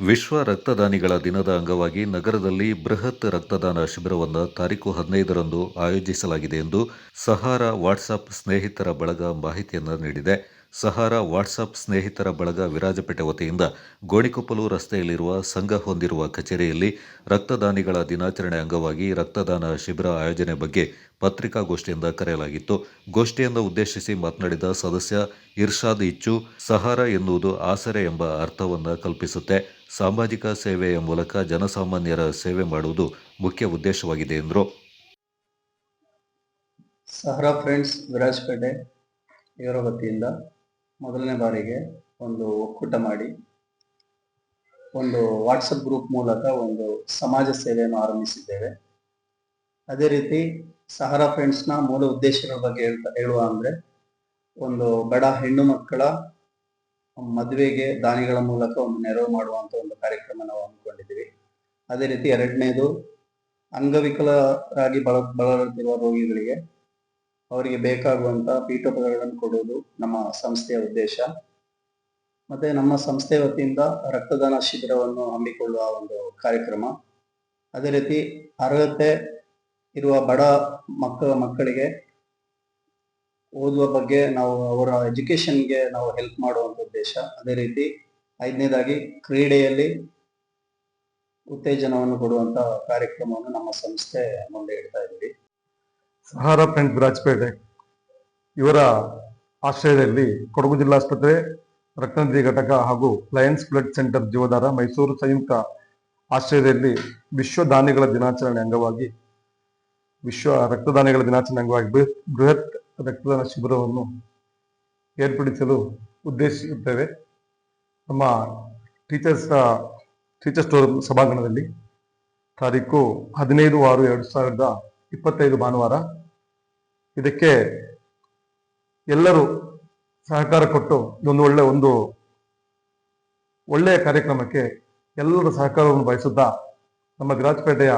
ವಿಶ್ವ ರಕ್ತದಾನಿಗಳ ದಿನದ ಅಂಗವಾಗಿ ನಗರದಲ್ಲಿ ಬೃಹತ್ ರಕ್ತದಾನ ಶಿಬಿರವನ್ನು ತಾರೀಕು ಹದಿನೈದರಂದು ಆಯೋಜಿಸಲಾಗಿದೆ ಎಂದು ಸಹಾರ ವಾಟ್ಸಪ್ ಸ್ನೇಹಿತರ ಬಳಗ ಮಾಹಿತಿಯನ್ನು ನೀಡಿದೆ. ಸಹಾರ ವಾಟ್ಸಪ್ ಸ್ನೇಹಿತರ ಬಳಗ ವಿರಾಜಪೇಟೆ ವತಿಯಿಂದ ಗೋಣಿಕೊಪ್ಪಲು ರಸ್ತೆಯಲ್ಲಿರುವ ಸಂಘ ಹೊಂದಿರುವ ಕಚೇರಿಯಲ್ಲಿ ರಕ್ತದಾನಿಗಳ ದಿನಾಚರಣೆ ಅಂಗವಾಗಿ ರಕ್ತದಾನ ಶಿಬಿರ ಆಯೋಜನೆ ಬಗ್ಗೆ ಪತ್ರಿಕಾಗೋಷ್ಠಿಯಿಂದ ಕರೆಯಲಾಗಿತ್ತು. ಗೋಷ್ಠಿಯನ್ನು ಉದ್ದೇಶಿಸಿ ಮಾತನಾಡಿದ ಸದಸ್ಯ ಇರ್ಷಾದ್ ಇಚ್ಚು, ಸಹಾರ ಎನ್ನುವುದು ಆಸರೆ ಎಂಬ ಅರ್ಥವನ್ನು ಕಲ್ಪಿಸುತ್ತೆ. ಸಾಮಾಜಿಕ ಸೇವೆಯ ಮೂಲಕ ಜನಸಾಮಾನ್ಯರ ಸೇವೆ ಮಾಡುವುದು ಮುಖ್ಯ ಉದ್ದೇಶವಾಗಿದೆ ಎಂದರು. ಸಹರಾ ಫ್ರೆಂಡ್ಸ್, ವಿರಾಜಪೇಟೆ ಇವರ ವತಿಯಿಂದ ಮೊದಲನೇ ಬಾರಿಗೆ ಒಂದು ಒಕ್ಕೂಟ ಮಾಡಿ, ಒಂದು ವಾಟ್ಸಪ್ ಗ್ರೂಪ್ ಮೂಲಕ ಒಂದು ಸಮಾಜ ಸೇವೆಯನ್ನು ಆರಂಭಿಸಿದ್ದೇವೆ. ಅದೇ ರೀತಿ ಸಹಾರಾ ಫ್ರೆಂಡ್ಸ್ನ ಮೂಲ ಉದ್ದೇಶಗಳ ಬಗ್ಗೆ ಹೇಳ್ತಾ, ಹೇಳುವ ಅಂದ್ರೆ ಒಂದು ಬಡ ಹೆಣ್ಣು ಮಕ್ಕಳ ಮದುವೆಗೆ ದಾನಿಗಳ ಮೂಲಕ ಒಂದು ನೆರವು ಮಾಡುವಂತ ಒಂದು ಕಾರ್ಯಕ್ರಮ ನಾವು ಹಮ್ಮಿಕೊಂಡಿದ್ದೀವಿ. ಅದೇ ರೀತಿ ಎರಡನೇದು ಅಂಗವಿಕಲರಾಗಿ ಬಳ ಬಳಲುತ್ತಿರುವ ರೋಗಿಗಳಿಗೆ ಅವರಿಗೆ ಬೇಕಾಗುವಂತ ಪೀಠೋಪಕರಣಗಳನ್ನು ಕೊಡುವುದು ನಮ್ಮ ಸಂಸ್ಥೆಯ ಉದ್ದೇಶ. ಮತ್ತೆ ನಮ್ಮ ಸಂಸ್ಥೆ ವತಿಯಿಂದ ರಕ್ತದಾನ ಶಿಬಿರವನ್ನು ಹಮ್ಮಿಕೊಳ್ಳುವ ಒಂದು ಕಾರ್ಯಕ್ರಮ. ಅದೇ ರೀತಿ ಅರ್ಹತೆ ಇರುವ ಬಡ ಮಕ್ಕಳ ಮಕ್ಕಳಿಗೆ ಓದುವ ಬಗ್ಗೆ ನಾವು ಅವರ ಎಜುಕೇಶನ್ಗೆ ನಾವು ಹೆಲ್ಪ್ ಮಾಡುವಂತ ಉದ್ದೇಶ. ಅದೇ ರೀತಿ ಐದನೇದಾಗಿ ಕ್ರೀಡೆಯಲ್ಲಿ ಉತ್ತೇಜನವನ್ನು ಕೊಡುವಂತ ಕಾರ್ಯಕ್ರಮವನ್ನು ನಮ್ಮ ಸಂಸ್ಥೆ ಮುಂದೆ ಇಡ್ತಾ ಇದ್ದೀವಿ ಸಹಾರ ಫ್ರೆಂಡ್ಸ್ ವಿರಾಜಪೇಟೆ ಇವರ ಆಶ್ರಯದಲ್ಲಿ ಕೊಡಗು ಜಿಲ್ಲಾಸ್ಪತ್ರೆ ರಕ್ತನಿಧಿ ಘಟಕ ಹಾಗೂ Lions blood centre Jeevadhara Mysuru ಸಂಯುಕ್ತ ಆಶ್ರಯದಲ್ಲಿ ವಿಶ್ವ ದಾನಿಗಳ ದಿನಾಚರಣೆ ಅಂಗವಾಗಿ, ವಿಶ್ವ ರಕ್ತದಾನಿಗಳ ದಿನಾಚರಣೆ ಅಂಗವಾಗಿ ಬೃಹತ್ ರಕ್ತದಾನ ಶಿಬಿರವನ್ನು ಏರ್ಪಡಿಸಲು ಉದ್ದೇಶಿಸುತ್ತೇವೆ. ನಮ್ಮ ಟೀಚರ್ಸ್ ಟೀಚರ್ ಸ್ಟೋರ್ ಸಭಾಂಗಣದಲ್ಲಿ ತಾರೀಕು ಹದಿನೈದು ಆರು ಎರಡು ಸಾವಿರದ ಇಪ್ಪತ್ತೈದು ಭಾನುವಾರ. ಇದಕ್ಕೆ ಎಲ್ಲರೂ ಸಹಕಾರ ಕೊಟ್ಟು ಇದೊಂದು ಒಳ್ಳೆ ಒಂದು ಒಳ್ಳೆಯ ಕಾರ್ಯಕ್ರಮಕ್ಕೆ ಎಲ್ಲರ ಸಹಕಾರವನ್ನು ಬಯಸುತ್ತಾ ನಮ್ಮ ವಿರಾಜಪೇಟೆಯ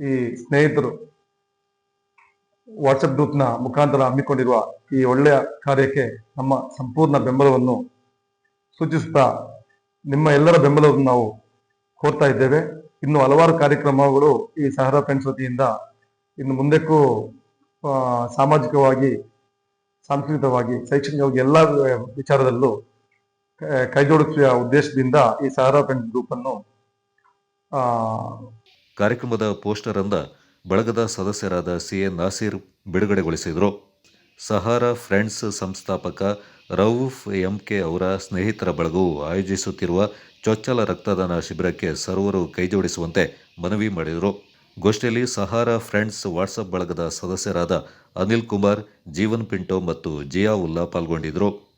ಈ ಸ್ನೇಹಿತರು ವಾಟ್ಸಪ್ ಗ್ರೂಪ್ನ ಮುಖಾಂತರ ಹಮ್ಮಿಕೊಂಡಿರುವ ಈ ಒಳ್ಳೆಯ ಕಾರ್ಯಕ್ಕೆ ನಮ್ಮ ಸಂಪೂರ್ಣ ಬೆಂಬಲವನ್ನು ಸೂಚಿಸುತ್ತಾ ನಿಮ್ಮ ಎಲ್ಲರ ಬೆಂಬಲವನ್ನು ನಾವು ಕೋರ್ತಾ ಇದ್ದೇವೆ. ಇನ್ನು ಹಲವಾರು ಕಾರ್ಯಕ್ರಮಗಳು ಈ ಸಹರಾ ಫ್ರೆಂಡ್ಸ್ ವತಿಯಿಂದ ಇನ್ನು ಮುಂದಕ್ಕೂ ಸಾಮಾಜಿಕವಾಗಿ, ಸಾಂಸ್ಕೃತಿಕವಾಗಿ, ಶೈಕ್ಷಣಿಕವಾಗಿ ಎಲ್ಲ ವಿಚಾರದಲ್ಲೂ ಕೈಜೋಡಿಸುವ ಉದ್ದೇಶದಿಂದ ಈ ಸಹರಾ ಫ್ರೆಂಡ್ ಗ್ರೂಪ್ ಅನ್ನು ಕಾರ್ಯಕ್ರಮದ ಪೋಸ್ಟರ್ ಅಂದ ಬಳಗದ ಸದಸ್ಯರಾದ ಸಿ ಎ ನಾಸೀರ್ ಬಿಡುಗಡೆಗೊಳಿಸಿದರು. ಸಹಾರಾ ಫ್ರೆಂಡ್ಸ್ ಸಂಸ್ಥಾಪಕ ರೌಫ್ ಎಂಕೆ ಅವರ ಸ್ನೇಹಿತರ ಬಳಗವು ಆಯೋಜಿಸುತ್ತಿರುವ ಚೊಚ್ಚಲ ರಕ್ತದಾನ ಶಿಬಿರಕ್ಕೆ ಸರ್ವರು ಕೈಜೋಡಿಸುವಂತೆ ಮನವಿ ಮಾಡಿದರು. ಗೋಷ್ಠಿಯಲ್ಲಿ ಸಹಾರಾ ಫ್ರೆಂಡ್ಸ್ ವಾಟ್ಸಪ್ ಬಳಗದ ಸದಸ್ಯರಾದ ಅನಿಲ್ ಕುಮಾರ್ ಜೀವನ್ ಪಿಂಟೋ ಮತ್ತು ಜಿಯಾ ಉಲ್ಲಾ ಪಾಲ್ಗೊಂಡಿದ್ದರು.